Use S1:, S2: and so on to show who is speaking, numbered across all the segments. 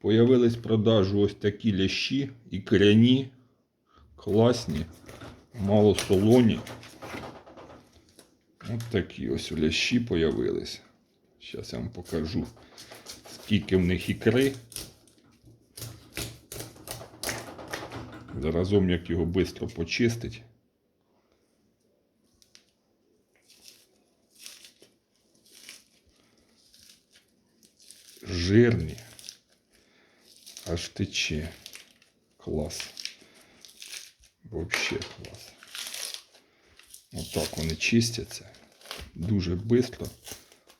S1: Появились в продажу ось такі лящі, ікряні, класні, малосолоні. Ось такі ось лящі появились. Зараз я вам покажу, скільки в них ікри. Заразом як його швидко почистить. Жирні. Аж тече. Клас. Вообще клас. Отак вони чистяться. Дуже швидко,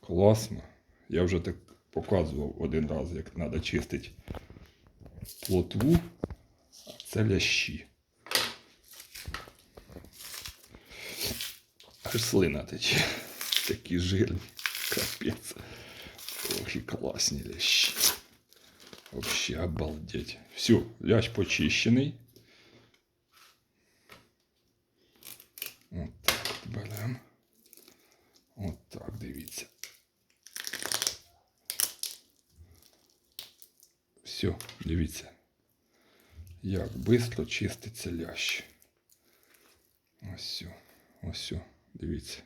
S1: класно. Я вже так показував один раз, як треба чистити плотву, а це лящі. Аж слина тече. Такі жирні. Капець. Ох, і класні лящі. Вообще обалдеть. Все, лящ почищений. От так от беремо. От так, дивіться. Все, дивіться. Як швидко чиститься лящ. Ось все. Ось все. Дивіться.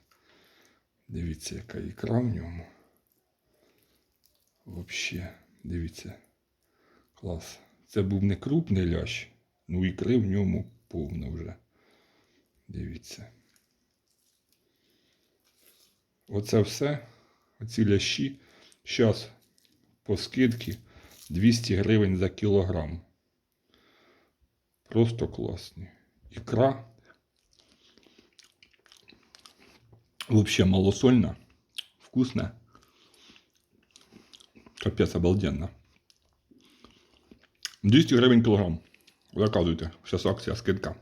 S1: Дивіться, яка ікра в ньому. Вообще, дивіться. Клас. Це був не крупний лящ, ну ікри в ньому повно вже. Дивіться. Оце все. Оці лящі. Зараз по скидці 200 гривень за кілограм. Просто класні. Ікра. Вообще малосольна. Вкусна. Капець обалденно. 200 гривень кілограм. Заказуйте. Зараз акція, скидка.